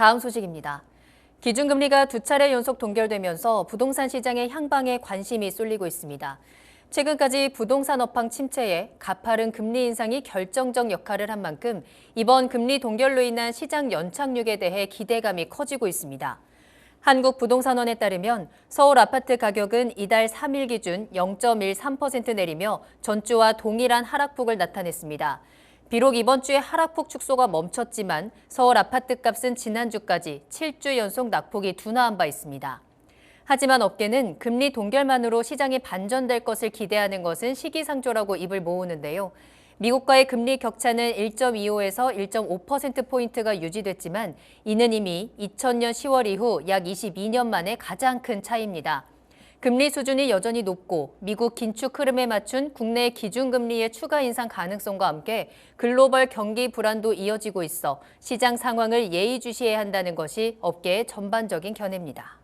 다음 소식입니다. 기준금리가 두 차례 연속 동결되면서 부동산 시장의 향방에 관심이 쏠리고 있습니다. 최근까지 부동산 업황 침체에 가파른 금리 인상이 결정적 역할을 한 만큼 이번 금리 동결로 인한 시장 연착륙에 대해 기대감이 커지고 있습니다. 한국부동산원에 따르면 서울 아파트 가격은 이달 3일 기준 0.13% 내리며 전주와 동일한 하락폭을 나타냈습니다. 비록 이번 주에 하락폭 축소가 멈췄지만 서울 아파트 값은 지난주까지 7주 연속 낙폭이 둔화한 바 있습니다. 하지만 업계는 금리 동결만으로 시장이 반전될 것을 기대하는 것은 시기상조라고 입을 모으는데요. 미국과의 금리 격차는 1.25에서 1.5%포인트가 유지됐지만 이는 이미 2000년 10월 이후 약 22년 만에 가장 큰 차이입니다. 금리 수준이 여전히 높고 미국 긴축 흐름에 맞춘 국내 기준금리의 추가 인상 가능성과 함께 글로벌 경기 불안도 이어지고 있어 시장 상황을 예의주시해야 한다는 것이 업계의 전반적인 견해입니다.